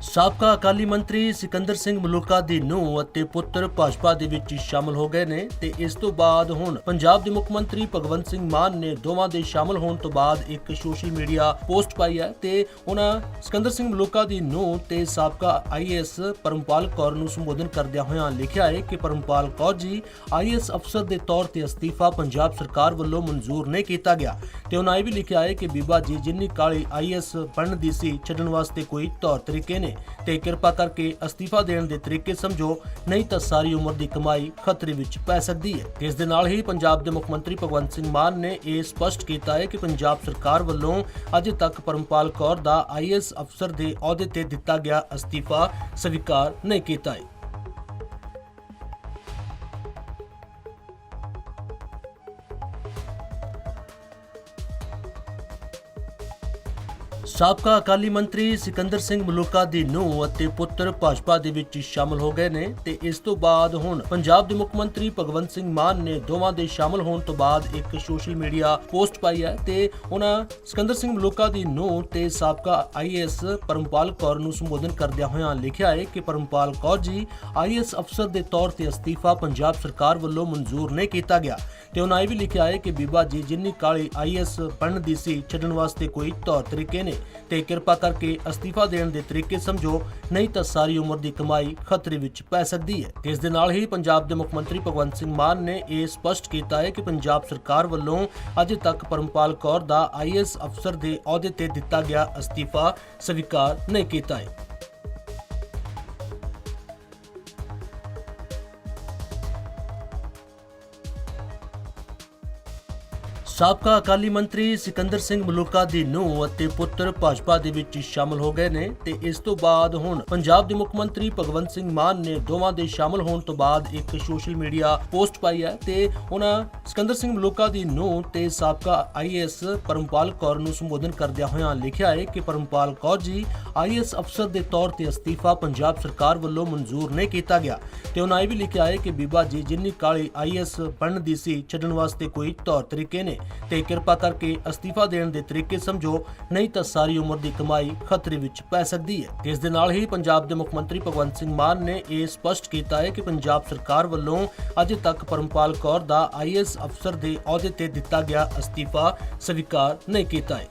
ਸਾਬਕਾ ਅਕਾਲੀ ਮੰਤਰੀ ਸਿਕੰਦਰ ਸਿੰਘ ਮਲੂਕਾ ਦੀ ਨੂੰਹ ਅਤੇ ਪੁੱਤਰ ਭਾਜਪਾ ਦੇ ਵਿੱਚ ਸ਼ਾਮਲ ਹੋ ਗਏ ਨੇ ਤੇ ਇਸ ਤੋਂ ਬਾਅਦ ਹੁਣ ਪੰਜਾਬ ਦੇ ਮੁੱਖ ਮੰਤਰੀ ਭਗਵੰਤ ਸਿੰਘ ਮਾਨ ਨੇ ਦੋਵਾਂ ਦੇ ਸ਼ਾਮਲ ਹੋਣ ਤੋਂ ਬਾਅਦ ਇੱਕ ਸੋਸ਼ਲ ਮੀਡੀਆ ਪੋਸਟ ਪਾਈ ਹੈ ਤੇ ਉਹਨਾਂ ਸਿਕੰਦਰ ਸਿੰਘ ਮਲੂਕਾ ਦੀ ਨੂੰਹ ਤੇ ਸਾਬਕਾ ਆਈਐਸ ਪਰਮਪਾਲ ਕੌਰ ਨੂੰ ਸੰਬੋਧਨ ਕਰਦਿਆਂ ਹੋਇਆਂ ਲਿਖਿਆ ਹੈ ਕਿ ਪਰਮਪਾਲ ਕੌਰ ਜੀ ਆਈਐਸ ਅਫਸਰ ਦੇ ਤੌਰ ਤੇ ਅਸਤੀਫਾ ਪੰਜਾਬ ਸਰਕਾਰ ਵੱਲੋਂ ਮਨਜ਼ੂਰ ਨਹੀਂ ਕੀਤਾ ਗਿਆ ਤੇ ਉਹਨਾਂ ਇਹ ਵੀ ਲਿਖਿਆ ਹੈ ਕਿ ਬੀਬਾ ਜੀ ਜਿੰਨੀ ਕਾਲੀ ਆਈਐਸ ਬਣਨ ਦੀ ਸੀ, ਛੱਡਣ ਵਾਸਤੇ ਕੋਈ ਤੌਰ ਤਰੀਕੇ ਨੇ ਤੇ ਕਿਰਪਾ ਕਰਕੇ ਅਸਤੀਫਾ ਦੇਣ ਦੇ ਤਰੀਕੇ ਸਮਝੋ, ਨਹੀਂ ਤਾਂ ਸਾਰੀ ਉਮਰ ਦੀ ਕਮਾਈ ਖਤਰੇ ਵਿੱਚ ਪੈ ਸਕਦੀ ਹੈ। ਇਸ ਦੇ ਨਾਲ ਹੀ ਪੰਜਾਬ ਦੇ ਮੁੱਖ ਮੰਤਰੀ ਭਗਵੰਤ ਸਿੰਘ ਮਾਨ ਨੇ ਇਹ ਸਪਸ਼ਟ ਕੀਤਾ ਹੈ ਕਿ ਪੰਜਾਬ ਸਰਕਾਰ ਵੱਲੋਂ ਅਜੇ ਤੱਕ ਪਰਮਪਾਲ ਕੌਰ ਦਾ ਆਈਐਸ ਅਫਸਰ ਦੇ ਅਹੁਦੇ ਤੇ ਦਿੱਤਾ ਗਿਆ ਅਸਤੀਫਾ ਸਵੀਕਾਰ ਨਹੀਂ ਕੀਤਾ ਹੈ। ਸਾਬਕਾ ਅਕਾਲੀ ਮੰਤਰੀ ਸਿਕੰਦਰ ਸਿੰਘ ਮਲੂਕਾ ਦੀ ਨੂੰਹ ਅਤੇ ਪੁੱਤਰ ਭਾਜਪਾ ਦੇ ਵਿੱਚ ਸ਼ਾਮਲ ਹੋ ਗਏ ਨੇ ਤੇ ਇਸ ਤੋਂ ਬਾਅਦ ਹੁਣ ਪੰਜਾਬ ਦੇ ਮੁੱਖ ਮੰਤਰੀ ਭਗਵੰਤ ਸਿੰਘ ਮਾਨ ਨੇ ਦੋਵਾਂ ਦੇ ਸ਼ਾਮਲ ਹੋਣ ਤੋਂ ਬਾਅਦ ਇੱਕ ਸੋਸ਼ਲ ਮੀਡੀਆ ਪੋਸਟ ਪਾਈ ਹੈ ਤੇ ਉਹਨਾਂ ਸਿਕੰਦਰ ਸਿੰਘ ਮਲੂਕਾ ਦੀ ਨੂੰਹ ਤੇ ਸਾਬਕਾ ਆਈਐਸ ਪਰਮਪਾਲ ਕੌਰ ਨੂੰ ਸੰਬੋਧਨ ਕਰਦਿਆਂ ਹੋਇਆਂ ਲਿਖਿਆ ਹੈ ਕਿ ਪਰਮਪਾਲ ਕੌਰ ਜੀ ਆਈਐਸ ਅਫਸਰ ਦੇ ਤੌਰ ਤੇ ਅਸਤੀਫਾ ਪੰਜਾਬ ਸਰਕਾਰ ਵੱਲੋਂ ਮਨਜ਼ੂਰ ਨਹੀਂ ਕੀਤਾ ਗਿਆ ਤੇ ਉਹਨਾਂ ਇਹ ਵੀ ਲਿਖਿਆ ਹੈ ਕਿ ਬੀਬਾ ਜੀ ਜਿੰਨੀ ਕਾਲੀ ਆਈਐਸ ਬਣਨ ਦੀ ਸੀ ਛੱਡਣ ਵਾਸਤੇ ਕੋਈ ਤੌਰ ਤਰੀਕੇ ਨੇ। ਤੇ ਕਿਰਪਾ ਕਰਕੇ ਅਸਤੀਫਾ ਦੇਣ ਦੇ ਤਰੀਕੇ ਸਮਝੋ, ਨਹੀਂ ਤਾਂ ਸਾਰੀ ਉਮਰ ਦੀ ਕਮਾਈ ਖਤਰੇ ਵਿੱਚ ਪੈ ਸਕਦੀ ਹੈ। ਇਸ ਦੇ ਨਾਲ ਹੀ ਪੰਜਾਬ ਦੇ ਮੁੱਖ ਮੰਤਰੀ ਭਗਵੰਤ ਸਿੰਘ ਮਾਨ ਨੇ ਇਹ ਸਪਸ਼ਟ ਕੀਤਾ ਹੈ ਕਿ ਪੰਜਾਬ ਸਰਕਾਰ ਵੱਲੋਂ ਅਜੇ ਤੱਕ ਪਰਮਪਾਲ ਕੌਰ ਦਾ ਆਈਐਸ ਅਫਸਰ ਦੇ ਅਹੁਦੇ ਤੇ ਦਿੱਤਾ ਗਿਆ ਅਸਤੀਫਾ ਸਵੀਕਾਰ ਨਹੀਂ ਕੀਤਾ ਹੈ। ਸਾਬਕਾ ਅਕਾਲੀ ਮੰਤਰੀ ਸਿਕੰਦਰ ਸਿੰਘ ਮਲੂਕਾ ਦੀ ਨੂੰਹ ਅਤੇ ਪੁੱਤਰ ਭਾਜਪਾ ਦੇ ਵਿੱਚ ਸ਼ਾਮਲ ਹੋ ਗਏ ਨੇ ਤੇ ਇਸ ਤੋਂ ਬਾਅਦ ਹੁਣ ਪੰਜਾਬ ਦੇ ਮੁੱਖ ਮੰਤਰੀ ਭਗਵੰਤ ਸਿੰਘ ਮਾਨ ਨੇ ਦੋਵਾਂ ਦੇ ਸ਼ਾਮਲ ਹੋਣ ਤੋਂ ਬਾਅਦ ਇੱਕ ਸੋਸ਼ਲ ਮੀਡੀਆ ਪੋਸਟ ਪਾਈ ਹੈ ਤੇ ਉਹਨਾਂ ਸਿਕੰਦਰ ਸਿੰਘ ਮਲੂਕਾ ਦੀ ਨੂੰਹ ਤੇ ਸਾਬਕਾ ਆਈਐਸ ਪਰਮਪਾਲ ਕੌਰ ਨੂੰ ਸੰਬੋਧਨ ਕਰਦਿਆਂ ਹੋਇਆਂ ਲਿਖਿਆ ਹੈ ਕਿ ਪਰਮਪਾਲ ਕੌਰ ਜੀ ਆਈਐਸ ਅਫਸਰ ਦੇ ਤੌਰ ਤੇ ਅਸਤੀਫਾ ਪੰਜਾਬ ਸਰਕਾਰ ਵੱਲੋਂ ਮਨਜ਼ੂਰ ਨਹੀਂ ਕੀਤਾ ਗਿਆ ਤੇ ਉਹਨਾਂ ਇਹ ਵੀ ਲਿਖਿਆ ਹੈ ਕਿ ਬੀਬਾ ਜੀ ਜਿੰਨੀ ਕਾਲੀ ਆਈਐਸ ਬਣਨ ਦੀ ਸੀ ਛੱਡਣ ਵਾਸਤੇ ਕੋਈ ਤੌਰ ਤਰੀਕੇ ਨੇ। ਤੇ ਕਿਰਪਾ ਕਰਕੇ ਅਸਤੀਫਾ ਦੇਣ ਦੇ ਤਰੀਕੇ ਸਮਝੋ, ਨਹੀਂ ਤਾਂ ਸਾਰੀ ਉਮਰ ਦੀ ਕਮਾਈ ਖਤਰੇ ਵਿੱਚ ਪੈ ਸਕਦੀ ਹੈ। ਇਸ ਦੇ ਨਾਲ ਹੀ ਪੰਜਾਬ ਦੇ ਮੁੱਖ ਮੰਤਰੀ ਭਗਵੰਤ ਸਿੰਘ ਮਾਨ ਨੇ ਇਹ ਸਪਸ਼ਟ ਕੀਤਾ ਹੈ ਕਿ ਪੰਜਾਬ ਸਰਕਾਰ ਵੱਲੋਂ ਅਜੇ ਤੱਕ ਪਰਮਪਾਲ ਕੌਰ ਦਾ ਆਈਐਸ ਅਫਸਰ ਦੇ ਅਹੁਦੇ ਤੇ ਦਿੱਤਾ ਗਿਆ ਅਸਤੀਫਾ ਸਵੀਕਾਰ ਨਹੀਂ ਕੀਤਾ ਹੈ।